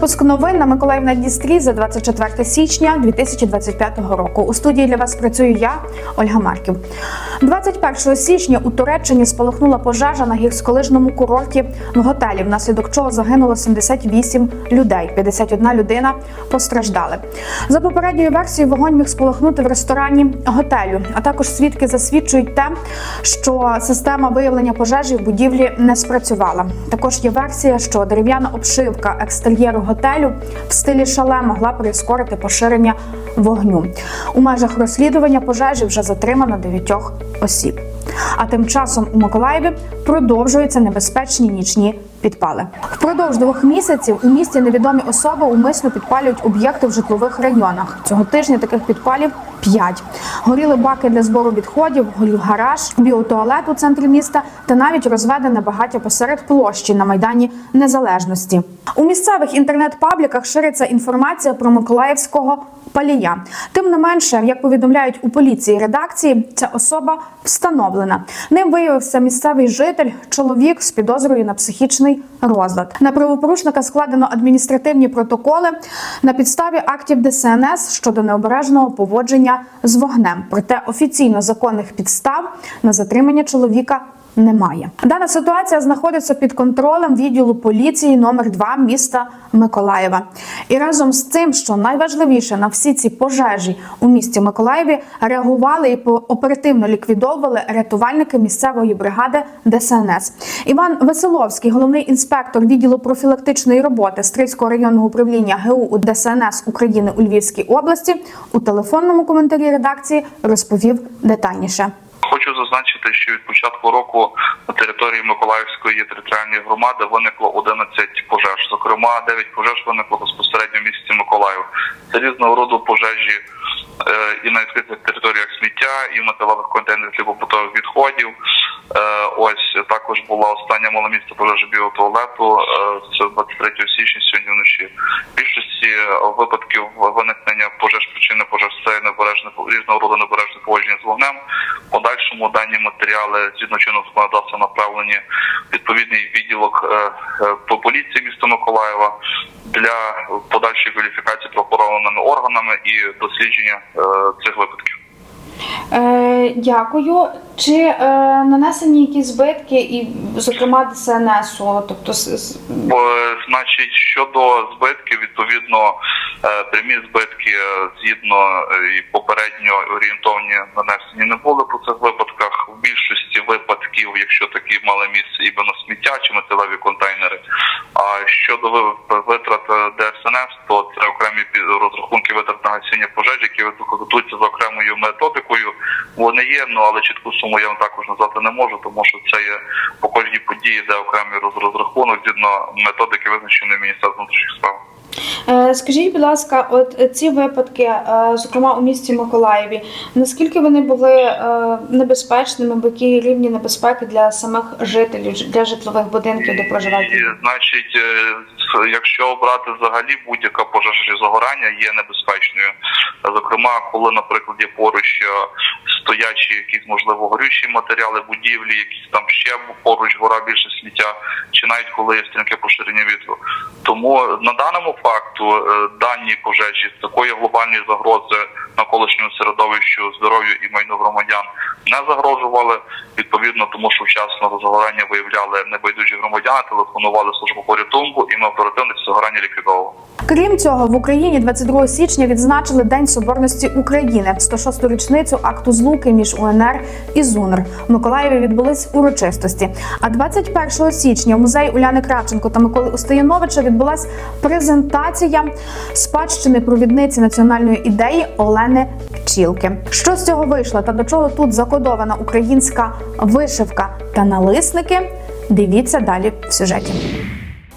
випуск новин на Миколаївна Дністрі за 24 січня 2025 року. У студії для вас працюю я, Ольга Марків. 21 січня у Туреччині спалахнула пожежа на гірськолижному курорті в готелі, внаслідок чого загинуло 78 людей. 51 людина постраждали. За попередньою версією, вогонь міг спалахнути в ресторані готелю. А також свідки засвідчують те, що система виявлення пожежі в будівлі не спрацювала. Також є версія, що дерев'яна обшивка екстер'єру готелю в стилі шале могла прискорити поширення вогню. У межах розслідування пожежі вже затримано дев'ятьох осіб. А тим часом у Миколаєві продовжуються небезпечні нічні підпали. Впродовж двох місяців у місті невідомі особи умисно підпалюють об'єкти в житлових районах. Цього тижня таких підпалів п'ять. Горіли баки для збору відходів, горів гараж, біотуалет у центрі міста та навіть розведене багаття посеред площі на майдані Незалежності. У місцевих інтернет-пабліках шириться інформація про Миколаївського палія. Тим не менше, як повідомляють у поліції редакції, ця особа встановлена. Ним виявився місцевий житель, чоловік з підозрою на психічний розлад. На правопорушника складено адміністративні протоколи на підставі актів ДСНС щодо необережного поводження з вогнем. Проте офіційно законних підстав на затримання чоловіка немає. Дана ситуація знаходиться під контролем відділу поліції номер 2 міста Миколаєва. І разом з цим, що найважливіше на всі ці пожежі у місті Миколаєві реагували і оперативно ліквідовували рятувальники місцевої бригади ДСНС. Іван Веселовський, головний інспектор відділу профілактичної роботи Стрийського районного управління ГУ ДСНС України у Львівській області, у телефонному коментарі редакції розповів детальніше. Хочу зазначити, що від початку року на території Миколаївської територіальної громади виникло 11 пожеж. Зокрема, 9 пожеж виникло безпосередньо в місті Миколаїв. Це різного роду пожежі і на відкритих територіях сміття, і в металевих контейнерах для побутових відходів. Е, Ось також була остання мала місце пожежі біотуалету. е, Це 23 січня сьогодні вночі. Більшості е, випадків виникнення пожеж причини пожеж це небережне різного роду небережне поводження з вогнем. В подальшому дані матеріали згідно чинного законодавства направлені в відповідний відділок е, е, по поліції міста Миколаєва для подальшої кваліфікації правоохоронними органами і дослідження е, цих випадків. Е, дякую. Чи е, нанесені якісь збитки, і, зокрема, ДСНСу? Тобто, Бо, е, значить, щодо збитків, відповідно, е, прямі збитки е, згідно і попередньо орієнтовні нанесені не були по цих випадках. В більшості випадків, якщо такі мали місце іменно сміття чи металеві контейнери. А щодо витрат е, ДСНС, то це окремі розрахунки витрат на гасіння пожеж, які готуються за окремою методикою. Вони є, ну але чітку суму я вам також назвати не можу, тому що це є по кожній події, де окремий роз- розрахунок згідно методики визначеної Міністерством внутрішніх справ. Е, Скажіть, будь ласка, от ці випадки, е, зокрема у місті Миколаєві, наскільки вони були е, небезпечними, бо які рівні небезпеки для самих жителів, для житлових будинків, де проживають? Значить, якщо обрати взагалі будь-яка пожежа чи загорання є небезпечною. Зокрема, коли, наприклад, є поруч стоячі якісь можливо горючі матеріали, будівлі, якісь там ще поруч гора більше сміття, чи навіть коли є стрімке поширення вітру. Тому на даному факту дані пожежі з такої глобальної загрози навколишньому середовищу, здоров'ю і майну громадян не загрожували. Відповідно, тому що вчасно загорання виявляли небайдужі громадяни, телефонували службу порятунку, і ми оперативно загорання ліквідовували. Крім цього, в Україні 22 січня відзначили День Соборності України, 106-ту річницю акту злуки між УНР і ЗУНР. В Миколаєві відбулись урочистості. А 21 січня в музеї Уляни Кравченко та Миколи Устояновича відбулась презентація спадщини провідниці національної ідеї Олени Пчілки. Що з цього вийшло та до чого тут закодована українська вишивка та налисники? Дивіться далі в сюжеті.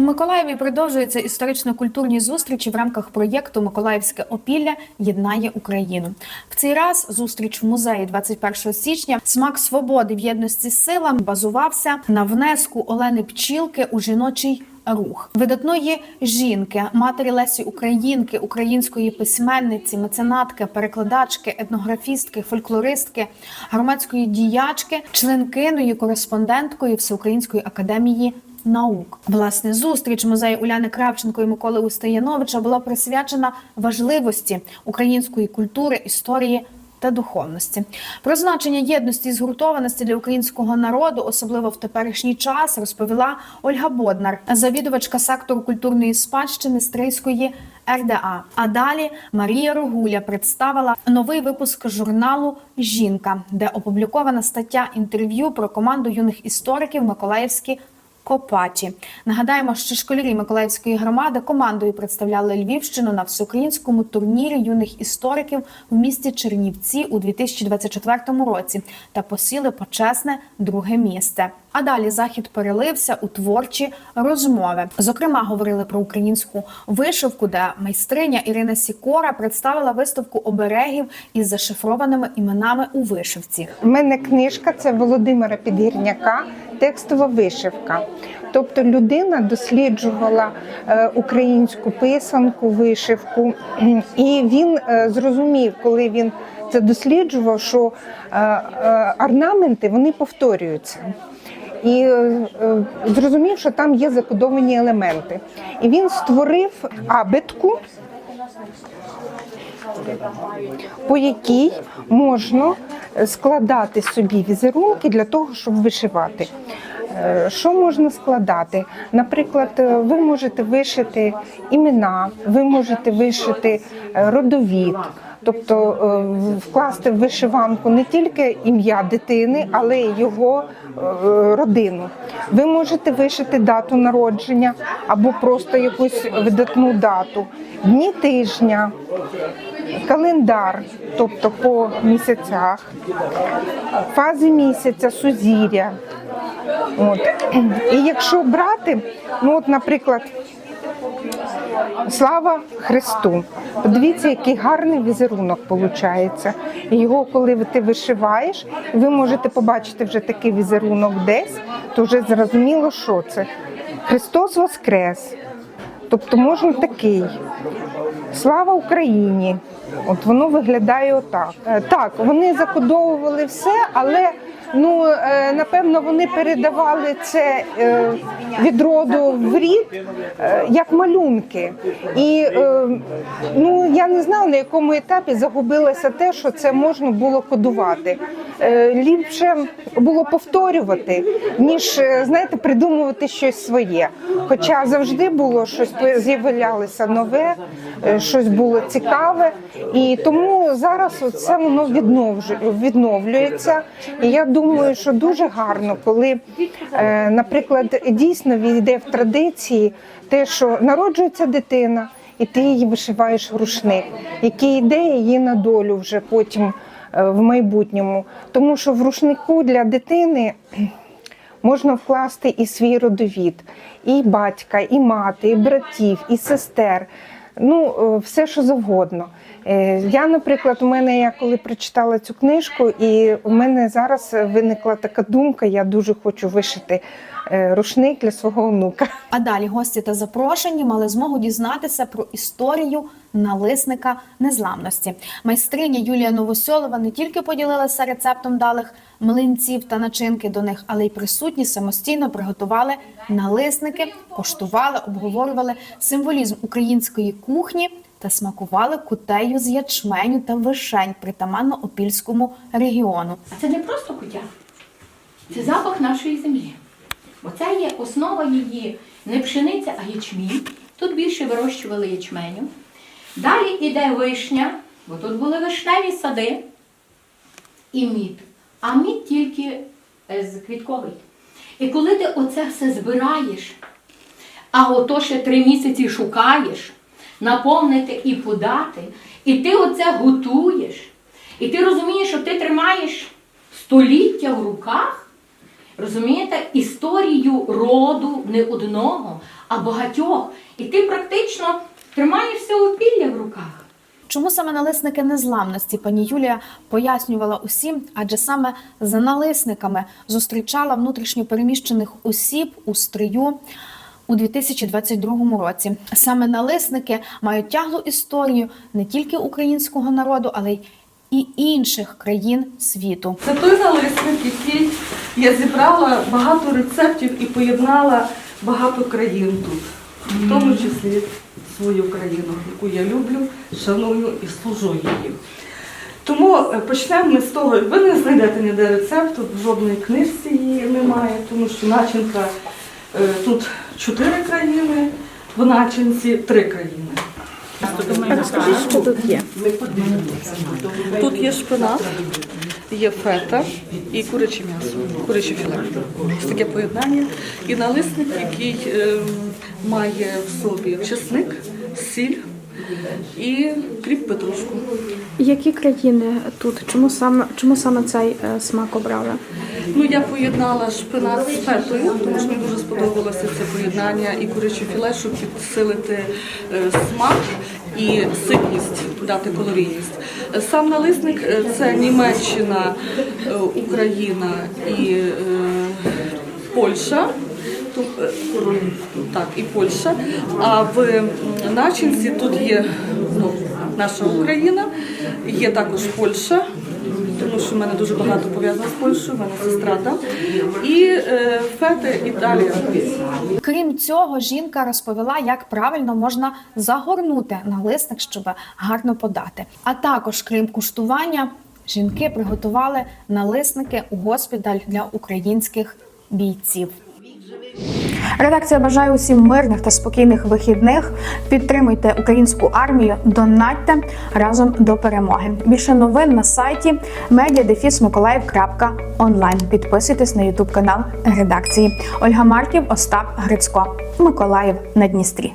У Миколаєві продовжуються історично-культурні зустрічі в рамках проєкту Миколаївське опілля єднає Україну. В цей раз зустріч в музеї 21 січня смак свободи в єдності сила базувався на внеску Олени Пчілки у жіночий. Рух видатної жінки, матері Лесі Українки, української письменниці, меценатки, перекладачки, етнографістки, фольклористки, громадської діячки, членкиною, кореспонденткою Всеукраїнської академії наук. Власне, зустріч музею Уляни Кравченко і Миколи Устаяновича була присвячена важливості української культури, історії. Та духовності про значення єдності і згуртованості для українського народу, особливо в теперішній час, розповіла Ольга Боднар, завідувачка сектору культурної спадщини Стрийської РДА. А далі Марія Рогуля представила новий випуск журналу Жінка, де опублікована стаття інтерв'ю про команду юних істориків Миколаївські Копачі. Нагадаємо, що школярі Миколаївської громади командою представляли Львівщину на всеукраїнському турнірі юних істориків в місті Чернівці у 2024 році та посіли почесне друге місце. А далі захід перелився у творчі розмови. Зокрема, говорили про українську вишивку, де майстриня Ірина Сікора представила виставку оберегів із зашифрованими іменами у вишивці. У мене книжка це Володимира Підгірняка, текстова вишивка. Тобто людина досліджувала е, українську писанку, вишивку, і він е, зрозумів, коли він це досліджував, що е, орнаменти вони повторюються. І е, зрозумів, що там є закодовані елементи. І він створив абетку, по якій можна складати собі візерунки для того, щоб вишивати. Е, Що можна складати? Наприклад, е, ви можете вишити імена, ви можете вишити родовід. Тобто е, вкласти в вишиванку не тільки ім'я дитини, але й його е, родину. Ви можете вишити дату народження або просто якусь видатну дату, дні тижня, календар, тобто по місяцях, фази місяця, сузір'я. От. І якщо брати, ну от, наприклад, Слава Христу! Подивіться, який гарний візерунок виходить. Його, коли ти вишиваєш, ви можете побачити вже такий візерунок десь, то вже зрозуміло, що це. Христос Воскрес. Тобто можна такий. Слава Україні! От воно виглядає отак. Е, Так, вони закодовували все, але ну е, напевно вони передавали це е, від роду в рід е, як малюнки. І ну я не знала на якому етапі загубилося те, що це можна було кодувати. Ліпше було повторювати, ніж знаєте, придумувати щось своє. Хоча завжди було щось з'являлося нове, щось було цікаве, і тому зараз це воно відновлюється. І я думаю, що дуже гарно, коли, е, наприклад, дійсно війде в традиції те, що народжується дитина, і ти її вишиваєш в рушник, який йде її на долю вже потім е, в майбутньому. Тому що в рушнику для дитини можна вкласти і свій родовід, і батька, і мати, і братів, і сестер. Ну, е, все, що завгодно. Е, Я, наприклад, у мене я коли прочитала цю книжку, і у мене зараз виникла така думка: я дуже хочу вишити рушник для свого онука. А далі гості та запрошені мали змогу дізнатися про історію налисника незламності. Майстриня Юлія Новосьолова не тільки поділилася рецептом далих млинців та начинки до них, але й присутні самостійно приготували налисники, коштували, обговорювали символізм української кухні та смакували кутею з ячменю та вишень притаманно опільському регіону. Це не просто куття, це запах нашої землі. Бо це є основа її не пшениця, а ячмінь. Тут більше вирощували ячменю. Далі йде вишня, бо тут були вишневі сади і мід. А мід тільки е, з квітковий. І коли ти оце все збираєш, а ото ще три місяці шукаєш, наповнити і подати, і ти оце готуєш, і ти розумієш, що ти тримаєш століття в руках, розумієте, історію роду не одного, а багатьох. І ти практично тримаєш все опілля в руках. Чому саме налисники незламності пані Юлія пояснювала усім, адже саме за налисниками зустрічала внутрішньо переміщених осіб у стрию у 2022 році. Саме налисники мають тяглу історію не тільки українського народу, але й і інших країн світу. Це той налисник, який я зібрала багато рецептів і поєднала багато країн тут, в тому числі свою країну, яку я люблю, шаную і служу її. Тому е, почнемо ми з того, ви не знайдете ніде рецепту, в жодної книжці її немає, тому що начинка е, тут чотири країни, в начинці три країни. Розкажіть, що тут є. Тут є шпинат, є фета і куряче м'ясо, куряче філе. Ось таке поєднання. І налисник, який ем, має в собі чесник, сіль і кріп петрушку. Які країни тут? Чому саме чому саме цей е, смак обрали? Ну, я поєднала шпинат з фетою, тому що мені дуже сподобалося це поєднання і куряче філе, щоб підсилити е, смак і ситність, дати калорійність. Сам налисник е, це Німеччина, е, Україна і е, Польща. Так, і Польща. А в начинці тут є ну, наша Україна, є також Польща, тому що в мене дуже багато пов'язано з Польщею, в мене сестра там. І е, фети Італія. Крім цього, жінка розповіла, як правильно можна загорнути налисник, щоб гарно подати. А також, крім куштування, жінки приготували налисники у госпіталь для українських бійців. Редакція бажає усім мирних та спокійних вихідних. Підтримуйте українську армію, донатьте разом до перемоги. Більше новин на сайті media.defis.mikolaev.online. Підписуйтесь на ютуб канал редакції. Ольга Марків, Остап Грицько, Миколаїв на Дністрі.